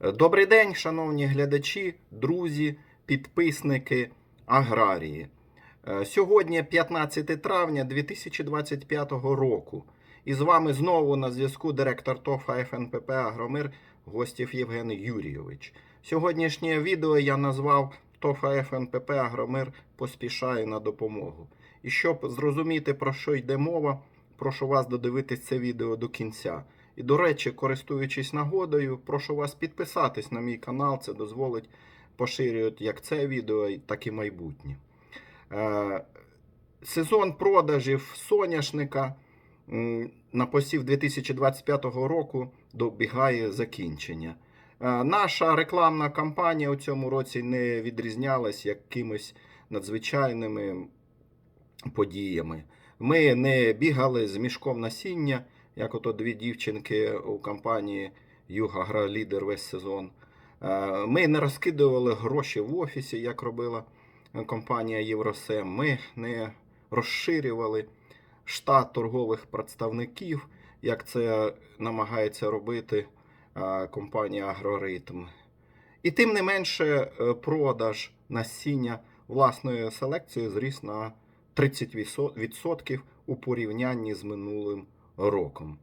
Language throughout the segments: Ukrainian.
Добрий день, шановні глядачі, друзі, підписники, аграрії. Е, Сьогодні 15 травня 2025 року. І з вами знову на зв'язку директор ТОФа ФНПП Агромир Гостів Євген Юрійович. Сьогоднішнє відео я назвав ТОФа ФНПП Агромир поспішає на допомогу. І щоб зрозуміти, про що йде мова, прошу вас додивитись це відео до кінця. І, до речі, користуючись нагодою, прошу вас підписатись на мій канал. Це дозволить поширювати як це відео, так і майбутнє. Е, Сезон продажів соняшника на посів 2025 року добігає закінчення. Е, Наша рекламна кампанія у цьому році не відрізнялась якимись надзвичайними подіями. Ми не бігали з мішком насіння, як ото дві дівчинки у компанії Юга Лідер весь сезон. Е, Ми не розкидували гроші в офісі, як робила компанія Євросем. Ми не розширювали штат торгових представників, як це намагається робити е, компанія Агроритм. І тим не менше, е, продаж насіння власної селекції зріс на 30% у порівнянні з минулим роком.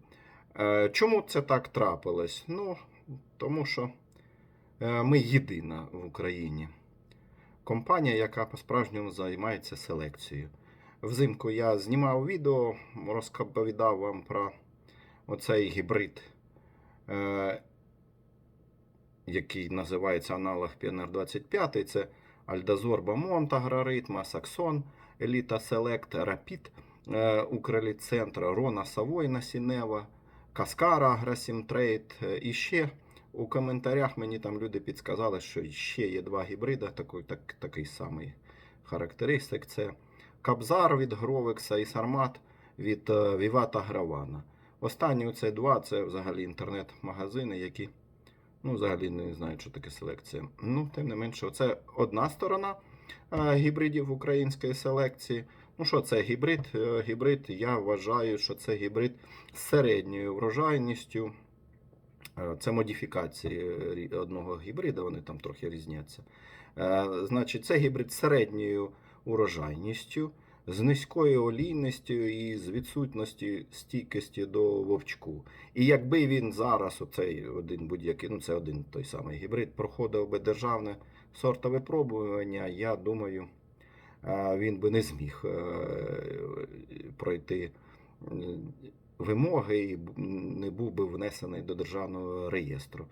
Е, Чому це так трапилось? Ну, тому що е, ми єдина в Україні компанія, яка по-справжньому займається селекцією. Взимку я знімав відео, розповідав вам про оцей гібрид, е, який називається аналог Pioneer 25. Це Альдазор Бамонт Агроритма, Саксон, Еліта Селект, Рапід, е, Укреліцентр, Рона Савойна Сінева, Каскара Аграсім Трейд. е, І ще у коментарях мені там люди підсказали, що ще є два гібрида, такий, так, такий самий характеристик. Це Кабзар від Гровекса і Сармат від е, Вівата Гравана. Останні оце два це взагалі інтернет-магазини, які ну, взагалі не знають, що таке селекція. Ну, тим не менше, це одна сторона гібридів української селекції. Ну що це гібрид? Е, Гібрид, я вважаю, що це гібрид з середньою врожайністю. Е, Це модифікації е, одного гібрида, вони там трохи різняться. Значить, це гібрид з середньою урожайністю, з низькою олійністю і з відсутності стійкості до вовчку. І якби він зараз, оцей один будь-який, ну це один той самий гібрид, проходив би державне сортове пробування, я думаю, він би не зміг е, пройти вимоги і не був би внесений до державного реєстру.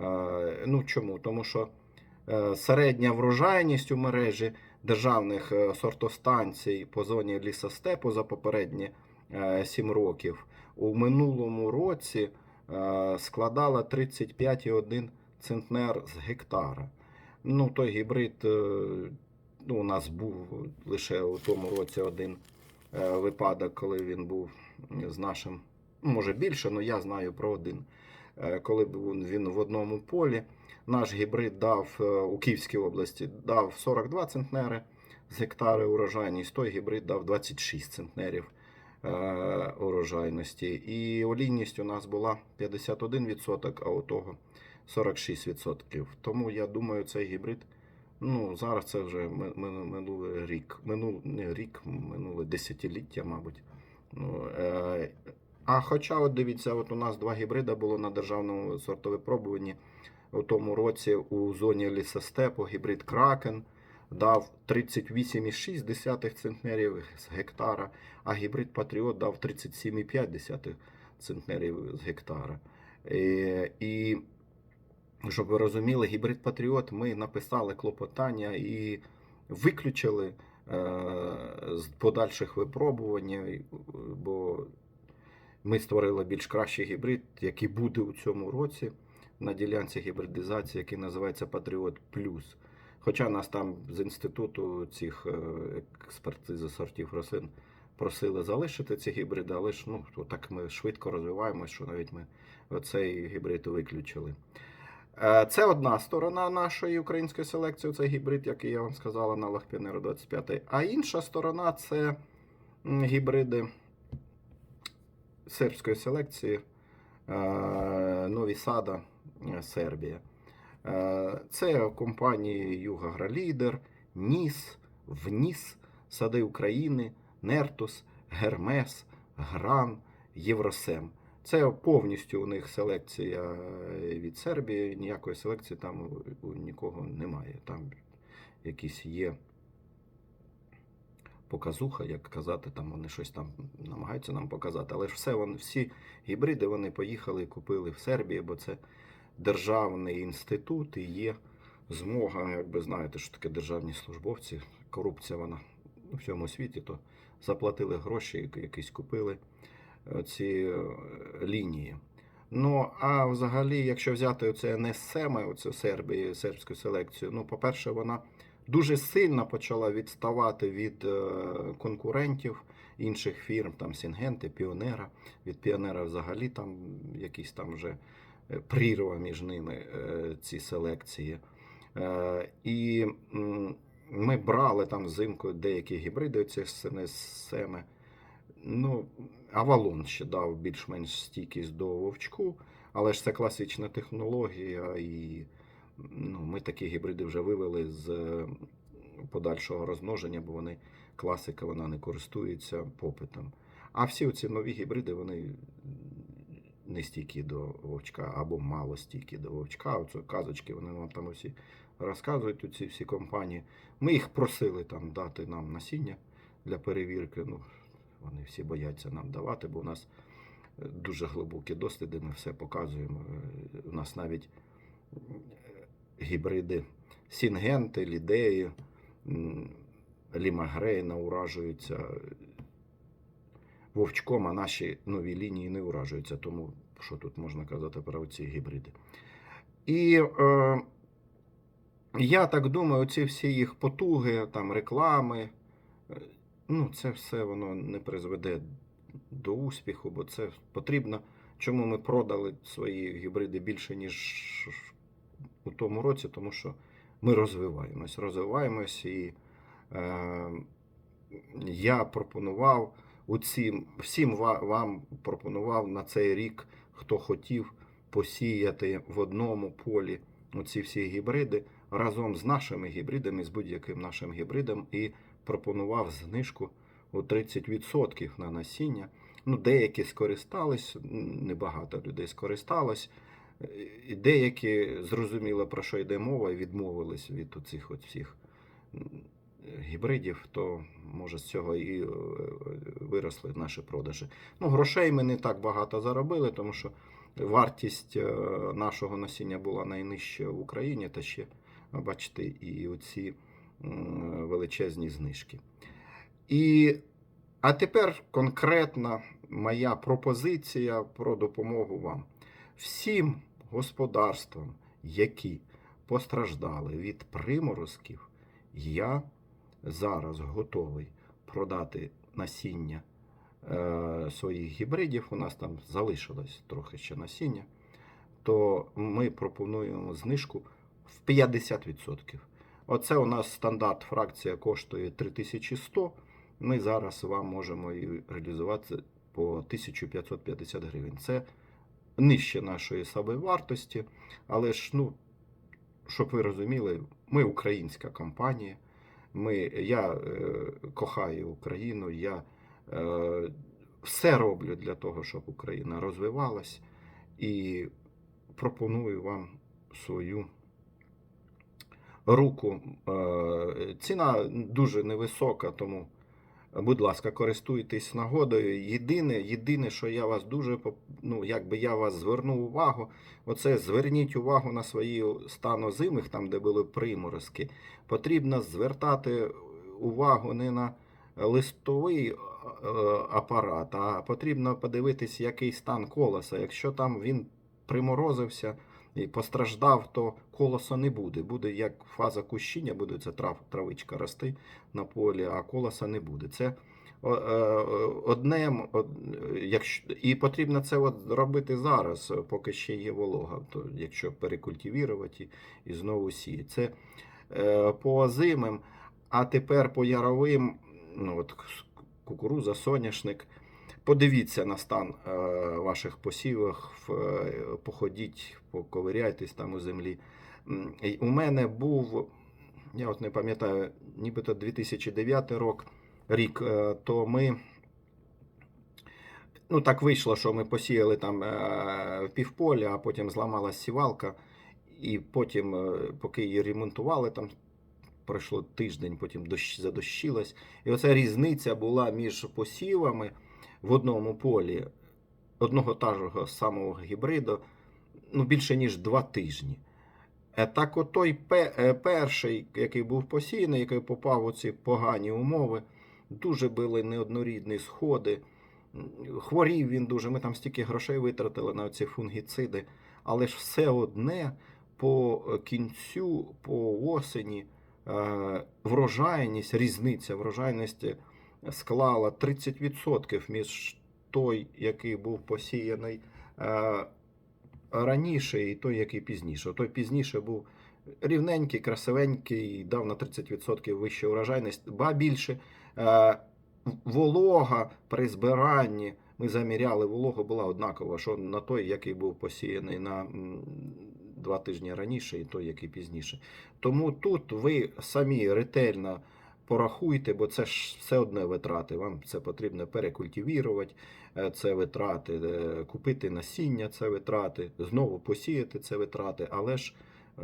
Е, Ну чому? Тому що е, середня врожайність у мережі державних сортостанцій по зоні лісостепу за попередні 7 років у минулому році складала 35,1 центнер з гектара. Ну, той гібрид ну, у нас був лише у тому році один е, випадок, коли він був з нашим, може більше, але я знаю про один. Е, Коли був він в одному полі, наш гібрид дав е, у Київській області дав 42 центнери з гектара урожайність, той гібрид дав 26 центнерів урожайності. І олійність у нас була 51%, а у того 46%. Тому я думаю, цей гібрид. Ну, зараз це вже ми- ми- минулий рік. Минул, не рік, минуле десятиліття, мабуть. Ну, е, а хоча, от дивіться, от у нас два гібрида було на державному сортовипробуванні у тому році у зоні лісостепу гібрид Кракен дав 38,6 центнерів з гектара, а гібрид Патріот дав 37,5 центнерів з гектара. Е, І щоб ви розуміли, гібрид Патріот ми написали клопотання і виключили е, з подальших випробувань, е, бо ми створили більш кращий гібрид, який буде у цьому році на ділянці гібридизації, який називається Патріот Плюс. Хоча нас там з інституту цих е, експертизи сортів рослин просили залишити ці гібриди, але ж ну, так ми швидко розвиваємося, що навіть ми оцей гібрид виключили. Е, Це одна сторона нашої української селекції, це гібрид, який я вам сказав, аналог Pioneer 25. А інша сторона це гібриди сербської селекції е, Нові Сада, е, Сербія. Це компанії Югагролідер, Ніс, Вніс, Сади України, Нертус, Гермес, Гран, Євросем. Це повністю у них селекція е, від Сербії. Ніякої селекції там у- нікого немає. Там якісь є показуха, як казати, там вони щось там намагаються нам показати. Але ж все вони, всі гібриди вони поїхали і купили в Сербії, бо це державний інститут і є змога, як ви знаєте, що таке державні службовці. Корупція вона у всьому світі, то заплатили гроші, якісь купили ці е, лінії. Ну, а взагалі, якщо взяти оце НССМ, оце Сербії, сербську селекцію, ну, по-перше, вона дуже сильно почала відставати від е, конкурентів інших фірм, там Сінгенти, Піонера. Від Піонера взагалі там якісь там вже е, прірва між ними ці селекції. І ми брали там взимку деякі гібриди цих СНСМ. Ну, Авалон ще дав більш-менш стійкість до вовчку, але ж це класична технологія, і ну, ми такі гібриди вже вивели з е, подальшого розмноження, бо вони класика, вона не користується попитом. А всі ці нові гібриди, вони не стійкі до вовчка або мало стійкі до вовчка. Оце казочки, вони вам там усі розказують, у ці всі компанії. Ми їх просили там дати нам насіння для перевірки. Ну, вони всі бояться нам давати, бо у нас е, дуже глибокі досліди, ми все показуємо. Е, У нас навіть е, гібриди Сінгенти, Лідеї, Лімагрейна уражуються вовчком, а наші нові лінії не уражуються. Тому що тут можна казати про ці гібриди. І е, я так думаю, ці всі їх потуги, там реклами, ну, це все воно не призведе до успіху, бо це потрібно. Чому ми продали свої гібриди більше, ніж у тому році? Тому що ми розвиваємось, розвиваємось, і е, я пропонував усім, всім вам пропонував на цей рік, хто хотів посіяти в одному полі оці всі гібриди разом з нашими гібридами, з будь-яким нашим гібридом, і пропонував знижку у 30% на насіння. Ну, деякі скористались, небагато людей скористалось. І деякі зрозуміли, про що йде мова, і відмовились від цих всіх гібридів, то може з цього і е, виросли наші продажі. Ну, грошей ми не так багато заробили, тому що вартість е, нашого насіння була найнижча в Україні, та ще, бачите, і оці величезні знижки. І, а тепер конкретна моя пропозиція про допомогу вам. Всім господарствам, які постраждали від приморозків, я зараз готовий продати насіння е, своїх гібридів. У нас там залишилось трохи ще насіння, то ми пропонуємо знижку в 50%. Оце у нас стандарт фракція коштує 3100. Ми зараз вам можемо її реалізувати по 1550 гривень. Це нижче нашої собівартості, але ж, ну, щоб ви розуміли, ми українська компанія. Ми, я е, кохаю Україну, я е, все роблю для того, щоб Україна розвивалась, і пропоную вам свою руку. Е, ціна дуже невисока, тому, будь ласка, користуйтесь нагодою. Єдине, єдине, що я вас дуже ну, якби я вас звернув увагу, оце зверніть увагу на свої станозимих, там, де були приморозки. Потрібно звертати увагу не на листовий е, апарат, а потрібно подивитись, який стан колеса. Якщо там він приморозився і постраждав, то колоса не буде. Буде як фаза кущіння, буде ця трав, травичка рости на полі, а колоса не буде. Це е, одне, якщо, і потрібно це от робити зараз, поки ще є волога, то якщо перекультивірувати і, знову сіяти. Це е, по озимим, а тепер по яровим, ну от кукуруза, соняшник. Подивіться на стан е, ваших посівах, е, походіть, поковиряйтесь там у землі. У мене був, я от не пам'ятаю, нібито 2009 рік, рік, е, то ми. Ну, так вийшло, що ми посіяли там в півполя, а потім зламалась сівалка. І потім, поки її ремонтували, там пройшло тиждень, потім дощ, задощилось. І оця різниця була між посівами в одному полі одного та ж самого гібриду ну, більше ніж два тижні. Е, Так от той е, перший, який був посіяний, який попав у ці погані умови, дуже були неоднорідні сходи. Хворів він дуже, ми там стільки грошей витратили на ці фунгіциди, але ж все одне по кінцю, по осені е, врожайність, різниця врожайності склала 30% між той, який був посіяний е, раніше, і той, який пізніше. Той пізніше був рівненький, красивенький, дав на 30% вищу урожайність, ба більше. Е, волога при збиранні. Ми заміряли, волога була однакова, що на той, який був посіяний на два тижні раніше, і той, який пізніше. Тому тут ви самі ретельно порахуйте, бо це ж все одне витрати. Вам це потрібно перекультивірувати, е, це витрати, е, купити насіння, це витрати, знову посіяти це витрати. Але ж е,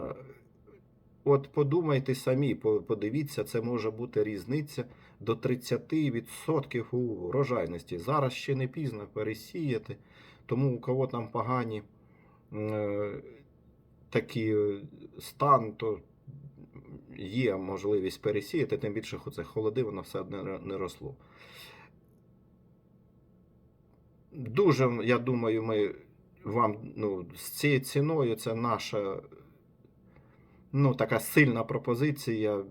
от подумайте самі, подивіться, це може бути різниця до 30% у врожайності. Зараз ще не пізно пересіяти, тому у кого там погані такі стан, то є можливість пересіяти, тим більше це холоди, воно все одне не- росло. Дуже, я думаю, ми вам ну, з цією ціною це наша ну, така сильна пропозиція.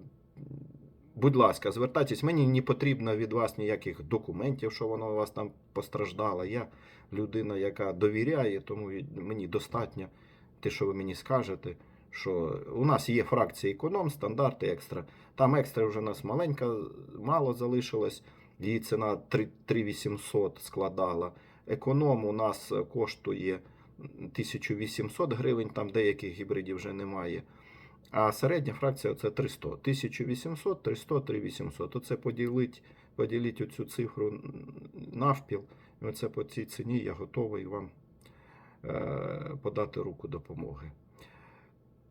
Будь ласка, звертайтесь, мені не потрібно від вас ніяких документів, що воно у вас там постраждало. Я людина, яка довіряє, тому мені достатньо те, що ви мені скажете. Що у нас є фракція економ, стандарти, екстра. Там екстра вже у нас маленька, мало залишилось. Її ціна 3800 складала. Економ у нас коштує 1800 гривень, там деяких гібридів вже немає. А середня фракція це 300. 1800, 300, 3800. Оце поділить, поділіть оцю цифру навпіл. Оце по цій ціні я готовий вам е, подати руку допомоги.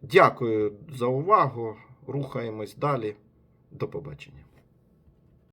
Дякую за увагу. Рухаємось далі. До побачення.